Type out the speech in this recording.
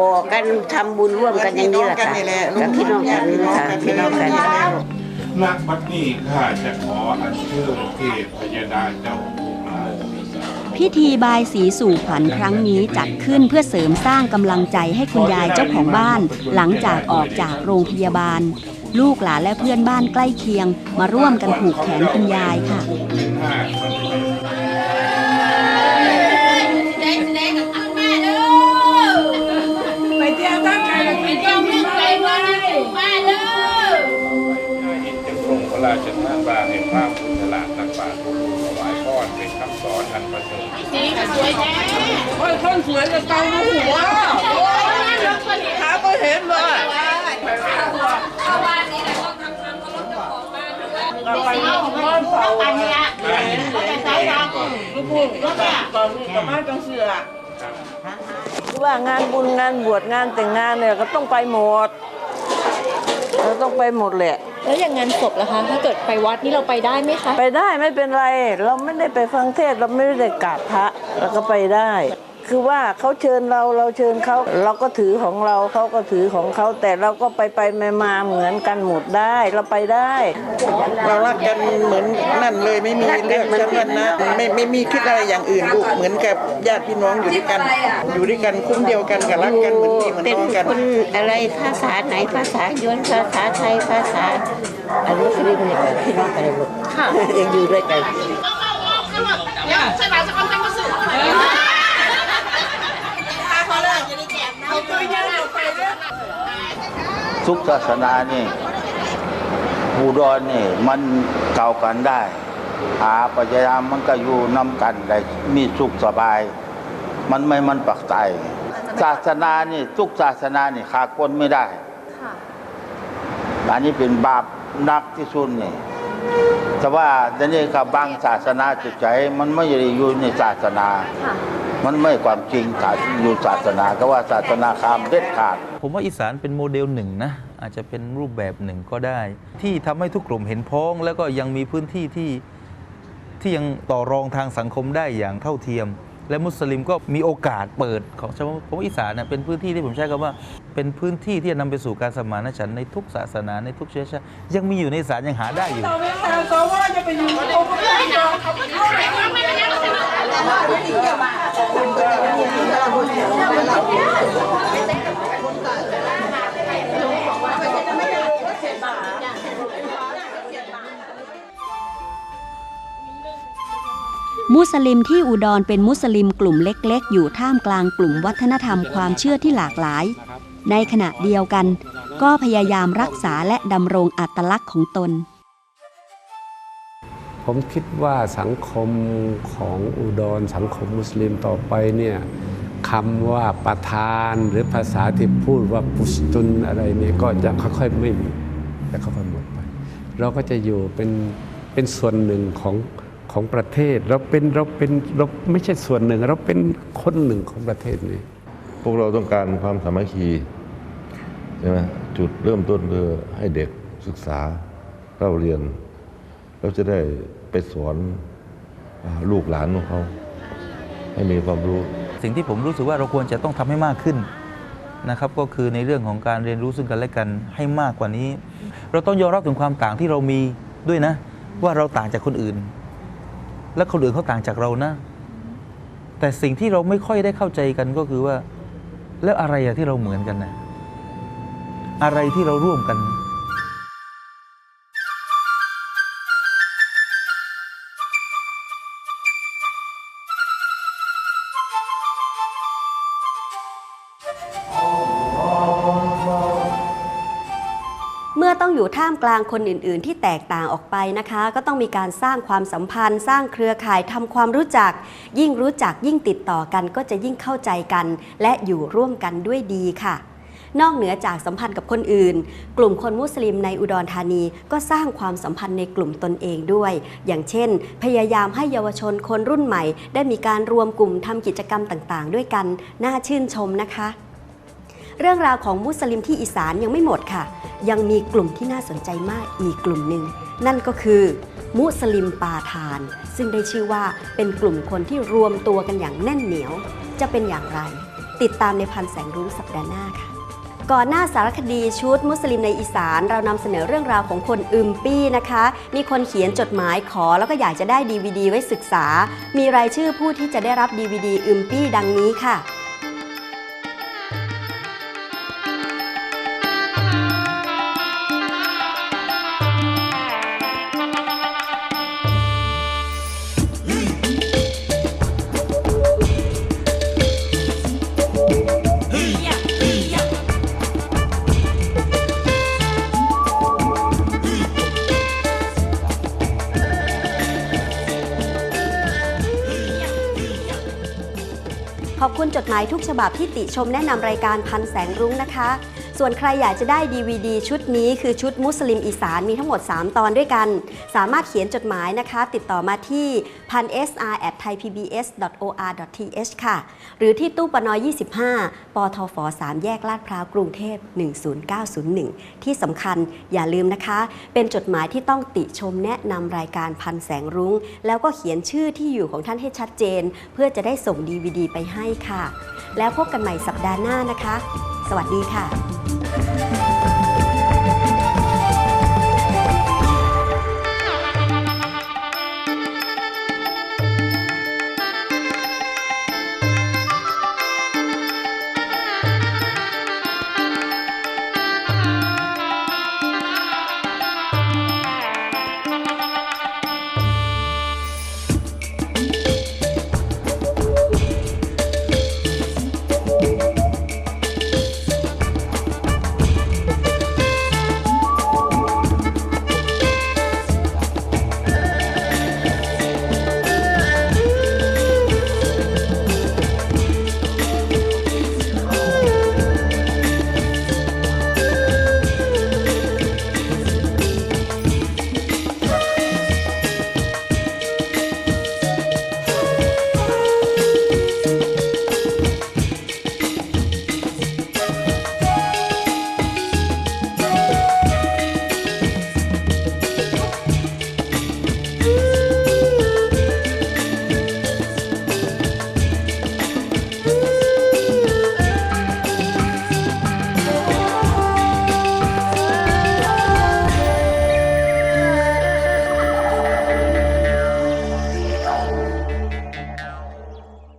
บอกกันทำบุญร่วมกันอย่างนี้แหละค่ะกับพี่น้องกันค่ะพี่น้องกันณบัดนี้ข้าจะขออัญเชิญเทพยดาเจ้าผู้าพิธีบายสีสู่ขวัญครั้งนี้จัดขึ้นเพื่อเสริมสร้างกำลังใจให้คุณยายเจ้าของบ้าน หลังจากออกจากโรงพยาบาล ลูกหลานและเพื่อนบ้านใกล้เคียง มาร่วมกันผูกแขนคุณยายค่ะ รงพระราชทานบาแห่งความบุญฉลาดตักบาตรผู้รู้ถวายพรเป็นคำสอนอันประเสริฐสีก็สวยแท้โอ้ยคนสวยกับเตาหัวโอ้ยเราคนเห็นหาก็เห็นเลยเอาบ้านนี้แหละก็ทำทำก็รถเจ้าของบ้านด้วยเอาเงินเอาอันเนี้ยเขาจะใช้ทำลูกพูดรถอะตอนนี้กับบ้านจังเสือว่างานบุญงานบวชงานแต่งงานเนี่ยก็ต้องไปหมดเราต้องไปหมดแหละ แล้วอย่างงานศพล่ะคะ ถ้าเกิดไปวัดนี่เราไปได้ไหมคะ ไปได้ไม่เป็นไร เราไม่ได้ไปฟังเทศเราไม่ได้กราบพระเราก็ไปได้ คือว่าเขาเชิญเราเราเชิญเขาเราก็ถือของเราเขาก็ถือของเขาแต่เราก็ไปไปมามาเหมือนกันหมดได้เราไปได้ เรารักกันเหมือนนั่นเลยไม่มีเลือกชั้นวันนะไม่ไม่มีคิดอะไรอย่างอื่นลูกเหมือนกับญาติพี่น้องอยู่ด้วยกัน อยู่ด้วยกันคุ้มเดียวกันกับรักกันเหมือนพี่เหมือนเป็นน้องกันคนอะไรภาษาไหนภาษายวนภาษาไทยภาษาอันนี้คือเนี่ยพี่น้องกันเลยลูกยังอยู่ด้วยกัน ทุกศาสนานี่อุดรนี่มันเก่ากันได้หาปัจจยามมันก็อยู่นำกันได้มีสุขสบาย มันไม่มันปักใจศาสนานี่ทุกศาสนานี่ขาดคนไม่ได้อันนี้เป็นบาปหนักที่สุดนี่แต่ว่าทีนี้กับบางศาสนาจิตใจมันไม่ได้อยู่ในศาสนา มันไม่ความจริงศาสอยู่ศาสนาก็ว่าศาสนาคามเด็ดขาด ผมว่าอีสานเป็นโมเดลหนึ่งนะ อาจจะเป็นรูปแบบหนึ่งก็ได้ ที่ทำให้ทุกกลุ่มเห็นพ้อง แล้วก็ยังมีพื้นที่ที่ที่ยังต่อรองทางสังคมได้อย่างเท่าเทียม และมุสลิมก็มีโอกาสเปิดของชาวผมว่าอีสานเนี่ยเป็นพื้นที่ที่ผมใช้คำว่า เป็นพื้นที่ที่จะนำไปสู่การสมานฉันท์ในทุกศาสนาในทุกเชื้อชาติยังมีอยู่ในอีสานยังหาได้อยู่ เราไม่ทำตัวว่าจะไปอยู่ มุสลิมที่อุดรเป็นมุสลิมกลุ่มเล็ก ๆ อยู่ท่ามกลางกลุ่มวัฒนธรรมความเชื่อที่หลากหลาย ในขณะเดียวกัน ก็พยายามรักษาและดำรงอัตลักษณ์ของตน ผมคิดว่าสังคมของอุดรสังคมมุสลิมต่อไปเนี่ยคำว่าประธานหรือภาษาที่พูดว่าปุสตุนอะไรเนี่ยก็จะค่อยๆไม่มีจะค่อยๆหมดไป เราก็จะอยู่เป็นเป็นส่วนหนึ่งของ ของประเทศ เราเป็นเราเป็นเราไม่ใช่ส่วนหนึ่ง เราเป็นคนหนึ่งของประเทศนี้ พวกเราต้องการความสามัคคีใช่ไหมจุดเริ่มต้นคือให้เด็กศึกษาเล่าเรียน แล้วจะได้ไปสอนอาลูกหลานของเขา ให้มีความรู้ สิ่งที่ผมรู้สึกว่าเราควรจะต้องทำให้มากขึ้นนะครับก็คือในเรื่องของการเรียนรู้ซึ่งกันและกันให้มากกว่านี้ เราต้องยอมรับถึงความต่างที่เรามีด้วยนะ ว่าเราต่างจากคนอื่น และคนอื่นเขาต่างจากเรานะ แต่สิ่งที่เราไม่ค่อยได้เข้าใจกันก็คือว่า แล้วอะไรอะที่เราเหมือนกันนะอะไรที่เราร่วมกัน ต้องอยู่ท่ามกลางคนอื่น ๆ ที่แตกต่างออกไปนะคะ ก็ต้องมีการสร้างความสัมพันธ์ สร้างเครือข่ายทำความรู้จัก ยิ่งรู้จักยิ่งติดต่อกันก็จะยิ่งเข้าใจกัน และอยู่ร่วมกันด้วยดีค่ะนอกเหนือจากสัมพันธ์กับคนอื่น กลุ่มคนมุสลิมในอุดรธานีก็สร้างความสัมพันธ์ในกลุ่มตนเองด้วย อย่างเช่น พยายามให้เยาวชนคนรุ่นใหม่ ได้มีการรวมกลุ่มทำกิจกรรมต่างๆ ด้วยกัน น่าชื่นชมนะคะ เรื่องราวของมุสลิมที่อีสานยังไม่หมดค่ะ ยังมีกลุ่มที่น่าสนใจมากอีกกลุ่มหนึ่ง นั่นก็คือ มุสลิมปาทาน ซึ่งได้ชื่อว่าเป็นกลุ่มคนที่รวมตัวกันอย่างแน่นเหนียว จะเป็นอย่างไร ติดตามในพันแสงรุ้งสัปดาห์หน้าค่ะก่อนหน้าสารคดีชุดมุสลิมในอีสานเรานำเสนอเรื่องราวของคนอึมปี้นะคะ มีคนเขียนจดหมายขอแล้วก็อยากจะได้ DVD ไว้ศึกษา มีรายชื่อผู้ที่จะได้รับ DVD อึมปี้ดังนี้ค่ะ จดหมายทุกฉบับที่ติชมแนะนำรายการพันแสงรุ้งนะคะ ส่วนใครอยากจะได้ DVD ชุดนี้คือชุดมุสลิมอีสานมีทั้งหมด 3 ตอนด้วยกัน สามารถเขียนจดหมายนะคะ ติดต่อมาที่พัน sr at thaipbs.or.th ค่ะ หรือที่ตู้ปนอ25 ปทฟ 3 แยกลาดพร้าวกรุงเทพ 10901 ที่สำคัญอย่าลืมนะคะ เป็นจดหมายที่ต้องติชมแนะนำรายการพันแสงรุ้ง แล้วก็เขียนชื่อที่อยู่ของท่านให้ชัดเจน เพื่อจะได้ส่ง DVD ไปให้ค่ะ แล้วพบกันใหม่สัปดาห์หน้านะคะ สวัสดีค่ะ